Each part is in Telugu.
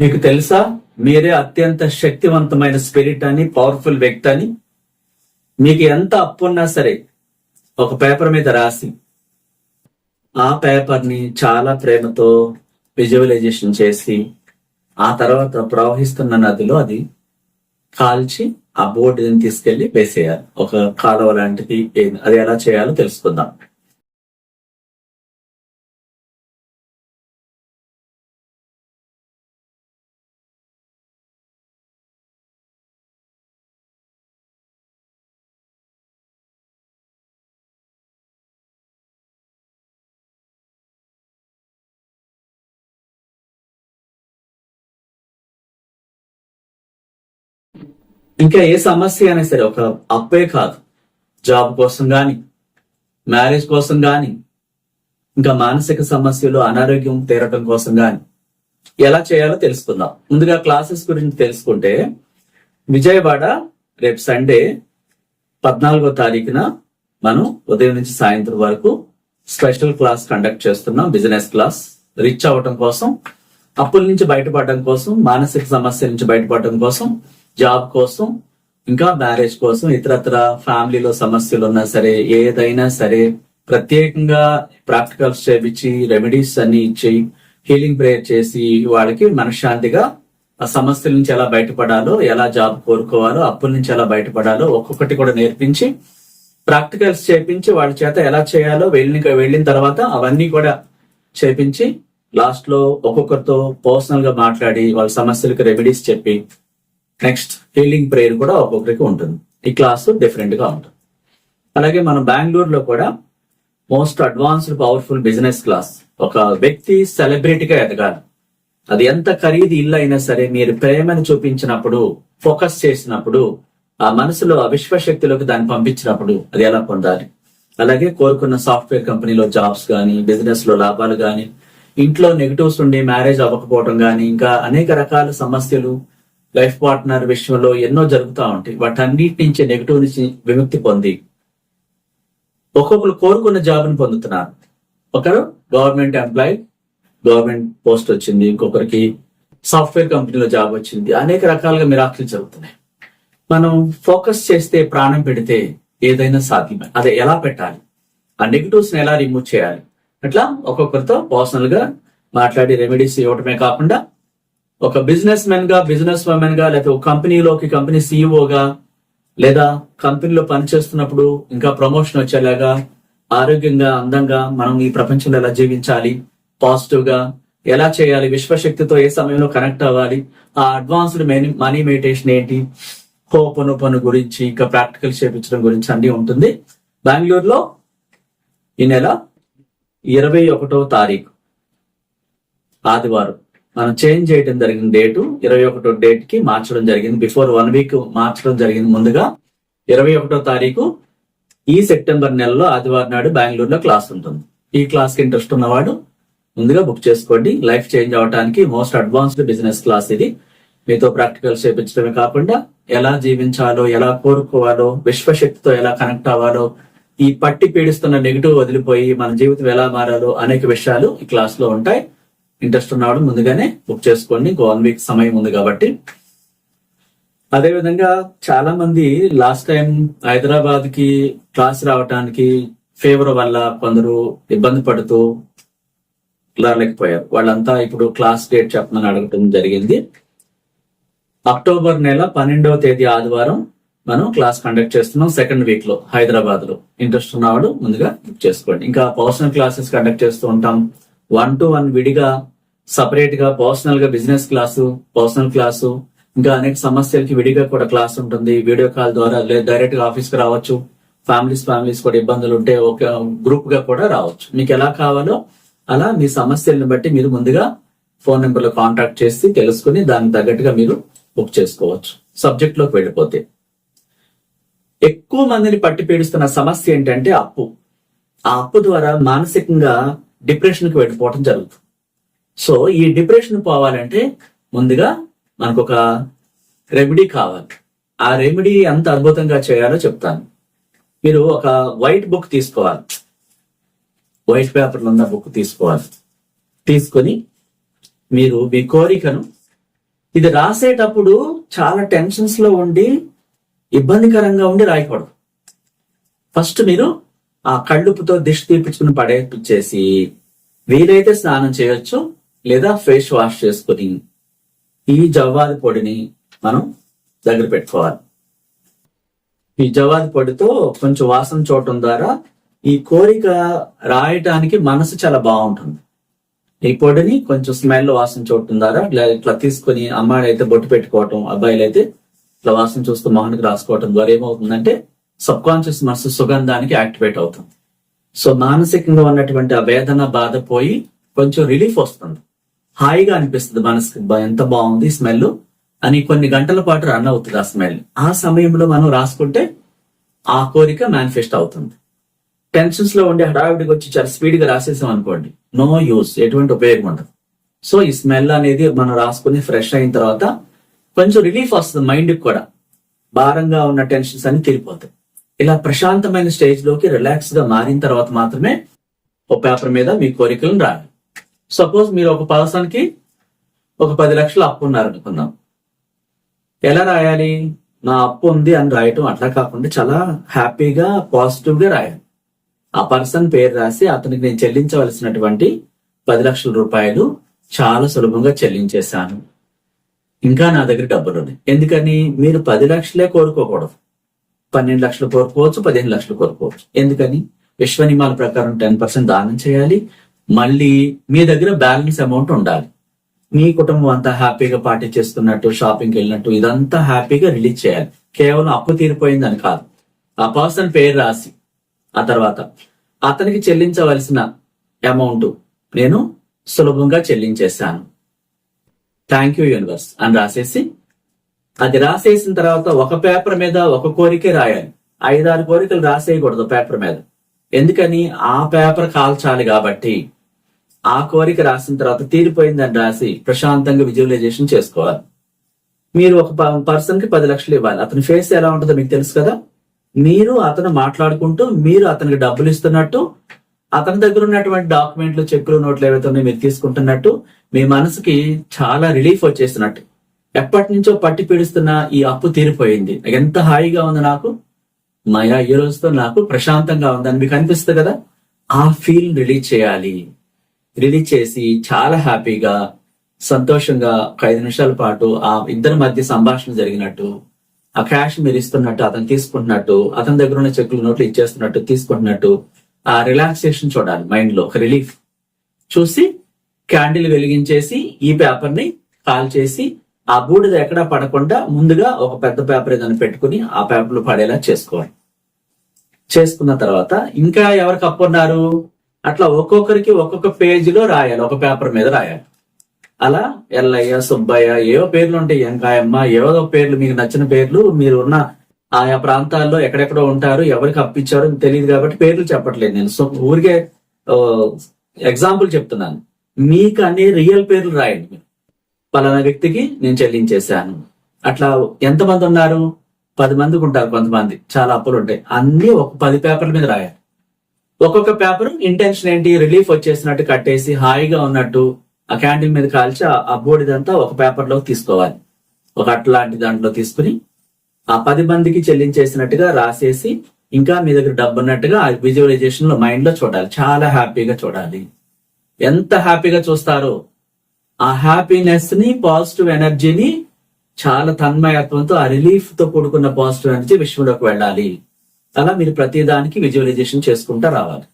మీకు తెలుసా? మీరే అత్యంత శక్తివంతమైన స్పిరిట్ అని పవర్ఫుల్ వ్యక్తి అని. మీకు ఎంత అప్పు ఉన్నా సరే ఒక పేపర్ మీద రాసి ఆ పేపర్ని చాలా ప్రేమతో విజువలైజేషన్ చేసి ఆ తర్వాత ప్రవహిస్తున్న నదిలో అది కాల్చి ఆ బోర్డుని తీసుకెళ్ళి వేసేయాలి. ఒక కాలువ లాంటిది అది ఎలా చేయాలో తెలుసుకుందాం. ఇంకా ఏ సమస్య అయినా సరే ఒక అప్పే కాదు. జాబ్ కోసం కానీ మ్యారేజ్ కోసం కానీ ఇంకా మానసిక సమస్యలు అనారోగ్యం తీరటం కోసం కానీ ఎలా చేయాలో తెలుసుకుందాం. ముందుగా క్లాసెస్ గురించి తెలుసుకుంటే విజయవాడ రేపు సండే పద్నాలుగో తారీఖున మనం ఉదయం నుంచి సాయంత్రం వరకు స్పెషల్ క్లాస్ కండక్ట్ చేస్తున్నాం. Business class. రిచ్ అవ్వటం కోసం అప్పుల నుంచి బయటపడడం కోసం మానసిక సమస్య నుంచి బయటపడడం కోసం జాబ్ కోసం ఇంకా మ్యారేజ్ కోసం ఇతరత్ర ఫ్యామిలీలో సమస్యలు ఉన్నా సరే ఏదైనా సరే ప్రత్యేకంగా ప్రాక్టికల్స్ చేపించి రెమెడీస్ అన్ని ఇచ్చి హీలింగ్ ప్రేయర్ చేసి వాళ్ళకి మనశ్శాంతిగా ఆ సమస్యల నుంచి ఎలా బయటపడాలో ఎలా జాబ్ కోరుకోవాలో అప్పుల నుంచి ఎలా బయటపడాలో ఒక్కొక్కటి కూడా నేర్పించి ప్రాక్టికల్స్ చేపించి వాళ్ళ చేత ఎలా చేయాలో వెళ్ళిన వెళ్ళిన తర్వాత అవన్నీ కూడా చేపించి లాస్ట్లో ఒక్కొక్కరితో పర్సనల్గా మాట్లాడి వాళ్ళ సమస్యలకు రెమెడీస్ చెప్పి నెక్స్ట్ హీలింగ్ ప్రేయర్ కూడా ఒక్కొక్కరికి ఉంటుంది. ఈ క్లాస్ డిఫరెంట్గా ఉంటుంది. అలాగే మనం బెంగళూరులో కూడా most advanced powerful business class ఒక వ్యక్తి సెలబ్రిటీగా ఎదగాలి. అది ఎంత ఖరీదు ఇల్లు అయినా సరే మీరు ప్రేమను చూపించినప్పుడు ఫోకస్ చేసినప్పుడు ఆ మనసులో అవిశ్వశక్తిలోకి దాన్ని పంపించినప్పుడు అది ఎలా పొందాలి? అలాగే కోరుకున్న సాఫ్ట్వేర్ కంపెనీలో జాబ్స్ కానీ బిజినెస్లో లాభాలు కానీ ఇంట్లో నెగిటివ్స్ ఉండి మ్యారేజ్ అవ్వకపోవడం కానీ ఇంకా అనేక రకాల సమస్యలు లైఫ్ పార్ట్నర్ విషయంలో ఎన్నో జరుగుతూ ఉంటాయి. వాటన్నిటి నుంచి నెగిటివ్ నుంచి విముక్తి పొంది ఒక్కొక్కరు కోరుకున్న జాబ్ని పొందుతున్నారు. ఒకరు గవర్నమెంట్ ఎంప్లాయీ గవర్నమెంట్ పోస్ట్ వచ్చింది ఇంకొకరికి సాఫ్ట్వేర్ కంపెనీలో జాబ్ వచ్చింది. అనేక రకాలుగా మిరాకులు జరుగుతున్నాయి. మనం ఫోకస్ చేస్తే ప్రాణం పెడితే ఏదైనా సాధ్యమే. అది ఎలా పెట్టాలి? ఆ నెగిటివ్స్ని ఎలా రిమూవ్ చేయాలి? అట్లా ఒక్కొక్కరితో పర్సనల్గా మాట్లాడి రెమెడీస్ ఇవ్వటమే కాకుండా ఒక బిజినెస్ మెన్గా బిజినెస్ ఉమెన్గా లేకపోతే ఒక కంపెనీలోకి కంపెనీ గా లేదా కంపెనీలో పనిచేస్తున్నప్పుడు ఇంకా ప్రమోషన్ వచ్చేలాగా ఆరోగ్యంగా అందంగా మనం ఈ ప్రపంచంలో ఎలా జీవించాలి పాజిటివ్గా ఎలా చేయాలి విశ్వశక్తితో ఏ సమయంలో కనెక్ట్ అవ్వాలి ఆ అడ్వాన్స్డ్ మనీ మెడిటేషన్ ఏంటి హోపను పను గురించి ఇంకా ప్రాక్టికల్ చేపించడం గురించి అన్ని ఉంటుంది. బెంగళూరులో ఈ నెల ఇరవై ఒకటో తారీఖు ఆదివారం. మనం చేంజ్ చేయడం జరిగిన డేటు ఇరవై ఒకటో డేట్కి మార్చడం జరిగింది. బిఫోర్ వన్ వీక్ మార్చడం జరిగింది ముందుగా. ఇరవై ఒకటో తారీఖు ఈ సెప్టెంబర్ నెలలో ఆదివారం నాడు బెంగళూరులో క్లాస్ ఉంటుంది. ఈ క్లాస్కి ఇంట్రెస్ట్ ఉన్నవాడు ముందుగా బుక్ చేసుకోండి. లైఫ్ చేంజ్ అవడానికి మోస్ట్ అడ్వాన్స్డ్ బిజినెస్ క్లాస్ ఇది. మీతో ప్రాక్టికల్ చేపించడమే కాకుండా ఎలా జీవించాలో ఎలా కోరుకోవాలో విశ్వశక్తితో ఎలా కనెక్ట్ అవ్వాలో ఈ పట్టి పీడిస్తున్న నెగిటివ్ వదిలిపోయి మన జీవితం ఎలా మారాలో అనేక విషయాలు ఈ క్లాస్లో ఉంటాయి. ఇంట్రెస్ట్ ఉన్నవాడు ముందుగానే బుక్ చేసుకోండి. ఇంకో వన్ వీక్ సమయం ఉంది కాబట్టి. అదే విధంగా చాలా మంది లాస్ట్ టైం హైదరాబాద్కి క్లాస్ రావడానికి ఫేవర్ వల్ల కొందరు ఇబ్బంది పడుతూ రాలేకపోయారు. వాళ్ళంతా ఇప్పుడు క్లాస్ డేట్ చెప్పమని అడగటం జరిగింది. అక్టోబర్ నెల పన్నెండవ తేదీ ఆదివారం మనం క్లాస్ కండక్ట్ చేస్తున్నాం సెకండ్ వీక్లో హైదరాబాద్లో ఇంట్రెస్ట్ ఉన్నవాడు ముందుగా బుక్ చేసుకోండి. ఇంకా పర్సనల్ క్లాసెస్ కండక్ట్ చేస్తూ ఉంటాం. వన్ టు వన్ విడిగా సపరేట్గా పర్సనల్గా బిజినెస్ క్లాసు పర్సనల్ క్లాసు ఇంకా అనేక సమస్యలకి విడిగా కూడా క్లాస్ ఉంటుంది. వీడియో కాల్ ద్వారా లేదా డైరెక్ట్గా ఆఫీస్కి రావచ్చు. ఫ్యామిలీస్ ఫ్యామిలీస్ కూడా ఇబ్బందులు ఉంటే ఒక గ్రూప్గా కూడా రావచ్చు. మీకు ఎలా కావాలో అలా మీ సమస్యలను బట్టి మీరు ముందుగా ఫోన్ నెంబర్లో కాంటాక్ట్ చేసి తెలుసుకుని దానికి తగ్గట్టుగా మీరు బుక్ చేసుకోవచ్చు. సబ్జెక్ట్లోకి వెళ్ళిపోతే. ఎక్కువ మందిని పట్టి పీడిస్తున్న సమస్య ఏంటంటే అప్పు. ఆ అప్పు ద్వారా మానసికంగా డిప్రెషన్కి వెళ్ళిపోవటం జరుగుతుంది. సో ఈ డిప్రెషన్ పోవాలంటే ముందుగా మనకు ఒక రెమెడీ కావాలి. ఆ రెమెడీ ఎంత అద్భుతంగా చేయాలో చెప్తాను. మీరు ఒక వైట్ బుక్ తీసుకోవాలి. వైట్ పేపర్లో ఉన్న బుక్ తీసుకోవాలి. తీసుకొని మీరు మీ కోరికను ఇది రాసేటప్పుడు చాలా టెన్షన్స్లో ఉండి ఇబ్బందికరంగా ఉండి రాయకూడదు. ఫస్ట్ మీరు ఆ కళ్ళుపుతో దిష్టి తీపించుకుని పడేపించేసి వీలైతే స్నానం చేయొచ్చు లేదా ఫేస్ వాష్ చేసుకుని ఈ జవ్వాది పొడిని మనం దగ్గర పెట్టుకోవాలి. ఈ జవాది పొడితో కొంచెం వాసన చూడటం ద్వారా ఈ కోరిక రాయటానికి మనసు చాలా బాగుంటుంది. ఈ పొడిని కొంచెం స్మెల్ వాసన చూడటం ద్వారా ఇట్లా ఇట్లా తీసుకొని అయితే బొట్టు పెట్టుకోవటం అబ్బాయిలు అయితే ఇట్లా వాసన చూస్తూ మొహానికి రాసుకోవటం ద్వారా ఏమవుతుందంటే సబ్ కాన్షియస్ మనసు సుగంధానికి యాక్టివేట్ అవుతుంది సో మానసికంగా ఉన్నటువంటి ఆ వేదన బాధ పోయి కొంచెం రిలీఫ్ వస్తుంది. హాయిగా అనిపిస్తుంది మనసుకి ఎంత బాగుంది స్మెల్ అని కొన్ని గంటల పాటు రన్ అవుతుంది ఆ స్మెల్. ఆ సమయంలో మనం రాసుకుంటే ఆ కోరిక మేనిఫెస్ట్ అవుతుంది. టెన్షన్స్లో ఉండే హడావిడికి వచ్చి చాలా స్పీడ్గా రాసేసాం అనుకోండి నో యూస్ ఎటువంటి ఉపయోగం ఉండదు. సో ఈ స్మెల్ అనేది మనం రాసుకుని ఫ్రెష్ అయిన తర్వాత కొంచెం రిలీఫ్ వస్తుంది మైండ్ కూడా. భారంగా ఉన్న టెన్షన్స్ అన్ని తీరిపోతాయి. ఇలా ప్రశాంతమైన స్టేజ్లోకి రిలాక్స్గా మారిన తర్వాత మాత్రమే ఒక పేపర్ మీద మీ కోరికలను రాయాలి సపోజ్ మీరు ఒక పర్సన్కి ఒక పది లక్షలు అప్పు ఉన్నారనుకుందాం. ఎలా రాయాలి? నా అప్పు ఉంది అని రాయటం అట్లా కాకుండా చాలా హ్యాపీగా పాజిటివ్గా రాయాలి. ఆ పర్సన్ పేరు రాసి అతనికి నేను చెల్లించవలసినటువంటి పది లక్షల రూపాయలు చాలా సులభంగా చెల్లించేశాను. ఇంకా నా దగ్గర డబ్బులు ఉన్నాయి. ఎందుకని? మీరు పది లక్షలే కోరుకోకూడదు. పన్నెండు లక్షలు కోరుకోవచ్చు పదిహేను లక్షలు కోరుకోవచ్చు. ఎందుకని? విశ్వ నియమాల ప్రకారం టెన్ పర్సెంట్ దానం చేయాలి. మళ్ళీ మీ దగ్గర బ్యాలెన్స్ అమౌంట్ ఉండాలి. మీ కుటుంబం అంతా హ్యాపీగా పార్టీ చేస్తున్నట్టు షాపింగ్కి వెళ్ళినట్టు ఇదంతా హ్యాపీగా రిలీజ్ చేయాలి. కేవలం అప్పు తీరిపోయిందని కాదు. ఆ పర్సన్ పేరు రాసి ఆ తర్వాత అతనికి చెల్లించవలసిన అమౌంట్ నేను సులభంగా చెల్లించేశాను థ్యాంక్ యూ యూనివర్స్ అని రాసేసి అది రాసేసిన తర్వాత ఒక పేపర్ మీద ఒక కోరికే రాయాలి. ఐదారు కోరికలు రాసేయకూడదు పేపర్ మీద. ఎందుకని? ఆ పేపర్ కాల్చాలి కాబట్టి. ఆ కోరిక రాసిన తర్వాత తీరిపోయిందని రాసి ప్రశాంతంగా విజువలైజేషన్ చేసుకోవాలి. మీరు ఒక పర్సన్కి పది లక్షలు ఇవ్వాలి. అతని ఫేస్ ఎలా ఉంటుందో మీకు తెలుసు కదా? మీరు అతను మాట్లాడుకుంటూ మీరు అతనికి డబ్బులు ఇస్తున్నట్టు అతని దగ్గర ఉన్నటువంటి డాక్యుమెంట్లు చెక్కులు నోట్లు ఏవైతే ఉన్నాయో మీరు తీసుకుంటున్నట్టు మీ మనసుకి చాలా రిలీఫ్ వచ్చేసినట్టు. ఎప్పటి నుంచో పట్టి పీడిస్తున్న ఈ అప్పు తీరిపోయింది. ఎంత హాయిగా ఉంది నాకు? మయా ఈ రోజుతో నాకు ప్రశాంతంగా ఉందని మీకు అనిపిస్తుంది కదా? ఆ ఫీల్ రిలీజ్ చేయాలి. రిలీజ్ చేసి చాలా హ్యాపీగా సంతోషంగా ఒక ఐదు నిమిషాల పాటు ఆ ఇద్దరి మధ్య సంభాషణ జరిగినట్టు ఆ క్యాష్ మీరు ఇస్తున్నట్టు అతను తీసుకుంటున్నట్టు అతని దగ్గర ఉన్న చెక్కులు నోట్లు ఇచ్చేస్తున్నట్టు తీసుకుంటున్నట్టు ఆ రిలాక్సేషన్ చూడాలి మైండ్లో ఒక రిలీఫ్. చూసి క్యాండిల్ వెలిగించేసి ఈ పేపర్ని కాల్ చేసి ఆ బూడిద ఎక్కడా పడకుండా ముందుగా ఒక పెద్ద పేపర్ ఏదైనా పెట్టుకుని ఆ పేపర్లో పడేలా చేసుకోవాలి. చేసుకున్న తర్వాత ఇంకా ఎవరు కప్పున్నారు అట్లా ఒక్కొక్కరికి ఒక్కొక్క పేజీలో రాయాలి ఒక పేపర్ మీద రాయాలి. అలా ఎల్లయ్య సుబ్బయ్య ఏవో పేర్లు ఉంటాయి ఎంకాయమ్మ ఏవో పేర్లు మీకు నచ్చిన పేర్లు మీరు ఉన్న ఆయా ప్రాంతాల్లో ఎక్కడెక్కడో ఉంటారు ఎవరికి అప్పించారో తెలియదు కాబట్టి పేర్లు చెప్పట్లేదు. నేను సో ఊరికే ఎగ్జాంపుల్ చెప్తున్నాను. మీకు అన్ని రియల్ పేర్లు రాయండి మీరు. పలానా వ్యక్తికి నేను చెల్లించేశాను. అట్లా ఎంతమంది ఉన్నారు? పది మందికి ఉంటారు కొంతమంది. చాలా అప్పులు ఉంటాయి. అన్ని ఒక పది పేపర్ల మీద రాయాలి. ఒక్కొక్క పేపర్ ఇంటెన్షన్ ఏంటి? రిలీఫ్ వచ్చేసినట్టు కట్టేసి హాయిగా ఉన్నట్టు ఆ క్యాంటీన్ మీద కాల్చి ఆ- బోడిదంతా బోర్డిదంతా ఒక పేపర్లోకి తీసుకోవాలి. ఒక అట్లాంటి దాంట్లో తీసుకుని ఆ పది మందికి చెల్లించేసినట్టుగా రాసేసి ఇంకా మీ దగ్గర డబ్బు ఉన్నట్టుగా ఆ విజువలైజేషన్లో మైండ్లో చూడాలి. చాలా హ్యాపీగా చూడాలి. ఎంత హ్యాపీగా చూస్తారో? ఆ హ్యాపీనెస్ని పాజిటివ్ ఎనర్జీని చాలా తన్మయత్వంతో ఆ రిలీఫ్తో కూడుకున్న పాజిటివ్ ఎనర్జీ విశ్వంలోకి వెళ్ళాలి. అలా మీరు ప్రతిదానికి విజువలైజేషన్ చేసుకుంటా రావాలి.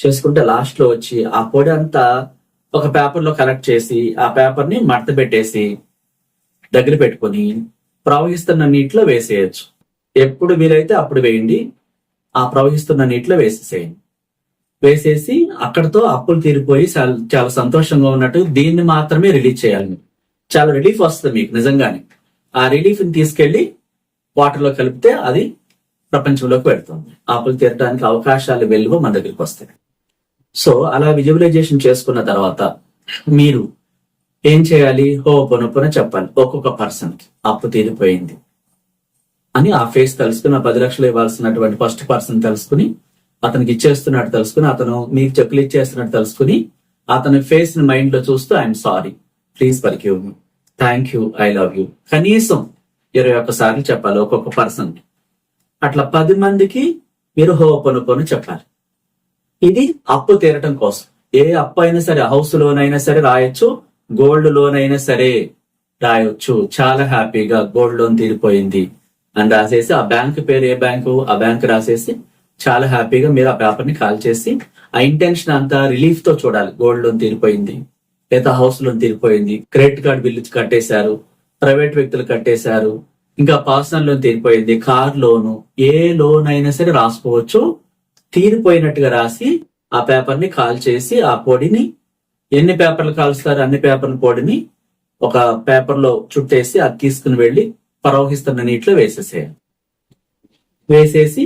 చేసుకుంటే లాస్ట్లో వచ్చి ఆ పొడి అంతా ఒక పేపర్లో కలెక్ట్ చేసి ఆ పేపర్ని మడత పెట్టేసి దగ్గర పెట్టుకొని ప్రవహిస్తున్న నీటిలో వేసేయచ్చు. ఎప్పుడు వీలైతే అప్పుడు వేయండి. ఆ ప్రవహిస్తున్న నీటిలో వేసేసేయండి. వేసేసి అక్కడతో అప్పులు తీరిపోయి చాలా చాలా సంతోషంగా ఉన్నట్టు దీన్ని మాత్రమే రిలీజ్ చేయాలి మీరు. చాలా రిలీఫ్ వస్తుంది మీకు నిజంగానే. ఆ రిలీఫ్ని తీసుకెళ్ళి వాటర్లో కలిపితే అది ప్రపంచంలోకి వెళ్తుంది. అప్పులు తీరడానికి అవకాశాలు వెలువ మన దగ్గరికి వస్తాయి. సో అలా విజువలైజేషన్ చేసుకున్న తర్వాత మీరు ఏం చేయాలి? హో పొనొప్పున చెప్పాలి. ఒక్కొక్క పర్సన్కి అప్పు తీరిపోయింది అని ఆ ఫేస్ తెలుసుకుని ఆ పది లక్షలు ఇవ్వాల్సినటువంటి ఫస్ట్ పర్సన్ తెలుసుకుని అతనికి ఇచ్చేస్తున్నట్టు తెలుసుకుని అతను మీకు చెప్పులు ఇచ్చేస్తున్నట్టు తెలుసుకుని అతని ఫేస్ని మైండ్లో చూస్తూ I'm sorry please forgive me thank you I love you కనీసం ఇరవై ఒక్కసార్లు చెప్పాలి ఒక్కొక్క పర్సన్ అట్లా పది మందికి మీరు హో పనుకొని చెప్పాలి. ఇది అప్పు తీరటం కోసం. ఏ అప్పు అయినా సరే హౌస్ లోన్ అయినా సరే రాయొచ్చు గోల్డ్ లోన్ అయినా సరే రాయొచ్చు. చాలా హ్యాపీగా గోల్డ్ లోన్ తీరిపోయింది. అని రాసేసి ఆ బ్యాంక్ పేరు ఏ బ్యాంకు ఆ బ్యాంక్ రాసేసి చాలా హ్యాపీగా మీరు ఆ పేపర్ని కాల్ చేసి ఆ ఇంటెన్షన్ అంతా రిలీఫ్తో చూడాలి. గోల్డ్ లోన్ తీరిపోయింది లేదా హౌస్ లోన్ తీరిపోయింది క్రెడిట్ కార్డ్ బిల్లు కట్టేశారు ప్రైవేట్ వ్యక్తులు కట్టేశారు ఇంకా పర్సనల్ లోన్ తీరిపోయింది కార్ లోను ఏ లోన్ అయినా సరే రాసుకోవచ్చు. తీరిపోయినట్టుగా రాసి ఆ పేపర్ని కాల్ చేసి ఆ పొడిని ఎన్ని పేపర్లు కాల్స్తారు అన్ని పేపర్ల పొడిని ఒక పేపర్లో చుట్టేసి అది తీసుకుని వెళ్ళి ప్రవహిస్తున్న నీటిలో వేసేసేయాలి. వేసేసి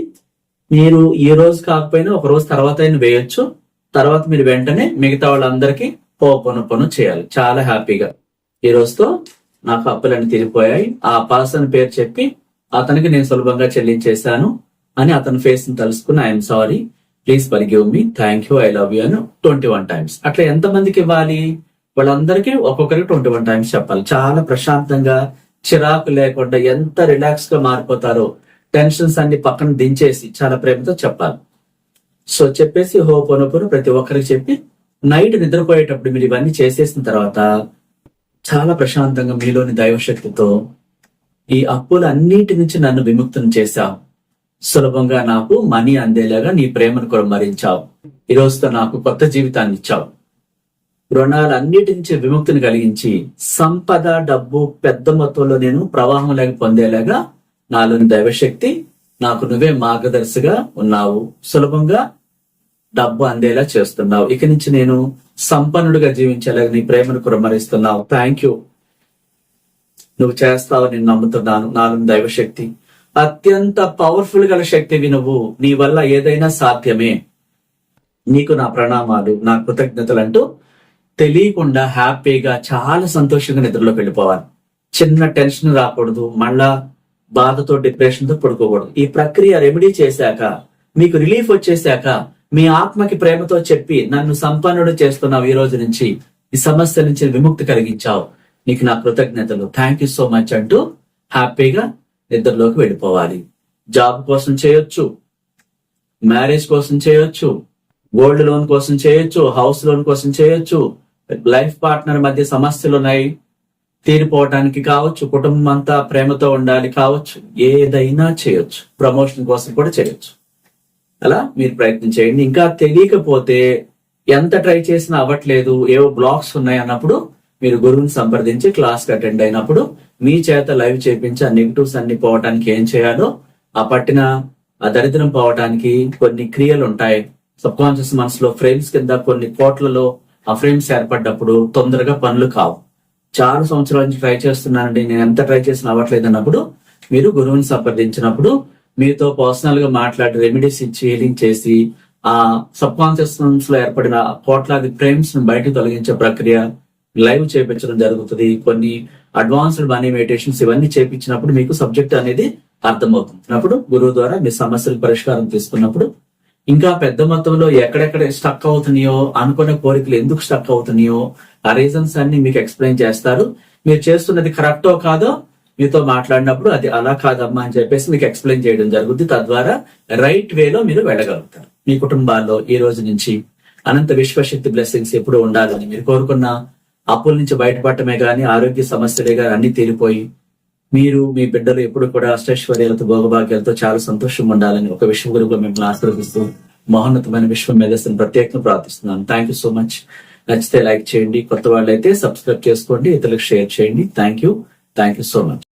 మీరు ఈ రోజు కాకపోయినా ఒక రోజు తర్వాత అయినా వేయొచ్చు. తర్వాత మీరు వెంటనే మిగతా వాళ్ళందరికీ పోపొను చేయాలి. చాలా హ్యాపీగా. ఈ రోజుతో నాకు అప్పులన్నీ తీరిపోయాయి. ఆ పర్సన్ పేరు చెప్పి అతనికి నేను సులభంగా చెల్లించేశాను అని అతని ఫేస్ని తలుసుకుని I'm sorry. Please forgive me. Thank you. I love you అని ట్వంటీ వన్ టైమ్స్. అట్లా ఎంత మందికి ఇవ్వాలి? వాళ్ళందరికీ ఒక్కొక్కరికి ట్వంటీ వన్ టైమ్స్ చెప్పాలి. చాలా ప్రశాంతంగా చిరాకు లేకుండా ఎంత రిలాక్స్గా మారిపోతారో టెన్షన్స్ అన్ని పక్కన దించేసి చాలా ప్రేమతో చెప్పాలి. సో చెప్పేసి హోపోనోపోను ప్రతి ఒక్కరికి చెప్పి నైట్ నిద్రపోయేటప్పుడు మీరు ఇవన్నీ చేసేసిన తర్వాత చాలా ప్రశాంతంగా మీలోని దైవశక్తితో ఈ అప్పులన్నిటి నుంచి నన్ను విముక్తం చేశావు. సులభంగా నాకు మనీ అందేలాగా నీ ప్రేమను కూడా మరించావు. ఈ రోజుతో నాకు కొత్త జీవితాన్ని ఇచ్చావు. రుణాలన్నిటి నుంచి విముక్తిని కలిగించి సంపద డబ్బు పెద్ద మొత్తంలో నేను ప్రవాహం లేక పొందేలాగా నాలోని దైవశక్తి నాకు నువ్వే మార్గదర్శిగా ఉన్నావు. సులభంగా డబ్బు అందేలా చేస్తున్నావు. ఇక నుంచి నేను సంపన్నుడిగా జీవించేలాగా నీ ప్రేమను కురమరిస్తున్నావు. థ్యాంక్ యూ నువ్వు చేస్తావు నేను నమ్ముతున్నాను. నాలోని దైవశక్తి. అత్యంత పవర్ఫుల్ గల శక్తివి నువ్వు. నీ వల్ల ఏదైనా సాధ్యమే. నీకు నా ప్రణామాలు నా కృతజ్ఞతలు అంటూ తెలియకుండా హ్యాపీగా చాలా సంతోషంగా నిద్రలోకి వెళ్ళిపోవాలి. చిన్న టెన్షన్ రాకూడదు. మళ్ళా బాధతో డిప్రెషన్తో పడుకోకూడదు. ఈ ప్రక్రియ రెమెడీ చేశాక మీకు రిలీఫ్ వచ్చేసాక మీ ఆత్మకి ప్రేమతో చెప్పి నన్ను సంపన్నుడు చేస్తున్నావు ఈ రోజు నుంచి ఈ సమస్య నుంచి విముక్తి కలిగించావు. నీకు నా కృతజ్ఞతలు. థ్యాంక్ యూ సో మచ్ అంటూ హ్యాపీగా నిద్రలోకి వెళ్ళిపోవాలి. జాబ్ కోసం చేయొచ్చు. మ్యారేజ్ కోసం చేయొచ్చు. గోల్డ్ లోన్ కోసం చేయొచ్చు. హౌస్ లోన్ కోసం చేయొచ్చు. లైఫ్ పార్ట్నర్ మధ్య సమస్యలు ఉన్నాయి తీరిపోవడానికి కావచ్చు కుటుంబం అంతా ప్రేమతో ఉండాలి కావచ్చు ఏదైనా చేయొచ్చు. ప్రమోషన్ కోసం కూడా చేయొచ్చు. అలా మీరు ప్రయత్నం చేయండి. ఇంకా తెలియకపోతే ఎంత ట్రై చేసినా అవ్వట్లేదు ఏవో బ్లాక్స్ ఉన్నాయి అన్నప్పుడు మీరు గురువుని సంప్రదించి క్లాస్కి అటెండ్ అయినప్పుడు మీ చేత లైవ్ చేపించి ఆ నెగిటివ్స్ అన్ని పోవటానికి ఏం చేయాలో ఆ పట్టిన ఆ దరిద్రం పోవటానికి కొన్ని క్రియలు ఉంటాయి. సబ్ కాన్షియస్ మనసులో ఫ్రేమ్స్ కింద కొన్ని కోట్లలో ఆ ఫ్రేమ్స్ ఏర్పడ్డప్పుడు తొందరగా పనులు కావు. చాలా సంవత్సరాల నుంచి ట్రై చేస్తున్నానండి. నేను ఎంత ట్రై చేసినా అవ్వట్లేదు అన్నప్పుడు మీరు గురువుని సంప్రదించినప్పుడు మీతో పర్సనల్గా మాట్లాడి రెమెడీస్ ఇచ్చి హీలింగ్ చేసి ఆ సబ్ కాన్షియస్లో ఏర్పడిన కోట్లాది ఫ్రేమ్స్ను బయటకు తొలగించే ప్రక్రియ లైవ్ చేపించడం జరుగుతుంది. కొన్ని అడ్వాన్స్డ్ మనీ మెడిటేషన్స్ ఇవన్నీ చేపించినప్పుడు మీకు సబ్జెక్ట్ అనేది అర్థమవుతుంది. అప్పుడు గురువు ద్వారా మీ సమస్యలకు పరిష్కారం తీసుకున్నప్పుడు ఇంకా పెద్ద మొత్తంలో ఎక్కడెక్కడ స్టక్ అవుతున్నాయో అనుకున్న కోరికలు ఎందుకు స్టక్ అవుతున్నాయో ఆ రీజన్స్ అన్ని మీకు ఎక్స్ప్లెయిన్ చేస్తారు. మీరు చేస్తున్నది కరెక్టో కాదో మీతో మాట్లాడినప్పుడు అది అలా కాదమ్మా అని చెప్పేసి మీకు ఎక్స్ప్లెయిన్ చేయడం జరుగుతుంది తద్వారా రైట్ వేలో మీరు వెళ్ళగలుగుతారు. మీ కుటుంబాల్లో ఈ రోజు నుంచి అనంత విశ్వశక్తి బ్లెస్సింగ్స్ ఎప్పుడు ఉండాలని మీరు కోరుకున్న అప్పుల నుంచి బయటపడటమే కానీ ఆరోగ్య సమస్యలే కానీ అన్ని తీరిపోయి మీరు మీ బిడ్డలు ఎప్పుడు కూడా అష్టైశ్వర్యాలతో భోగభాగ్యాలతో చాలా సంతోషంగా ఉండాలని ఒక విశ్వ గురువుగా మిమ్మల్ని ఆశీర్వదిస్తూ మహోన్నతమైన విశ్వ మేధస్సును ప్రత్యేకంగా ప్రార్థిస్తున్నాను. థ్యాంక్ యూ సో మచ్ నచ్చితే లైక్ చేయండి. కొత్త వాళ్ళైతే సబ్స్క్రైబ్ చేసుకోండి. ఇతరులకు షేర్ చేయండి. Thank you thank you so much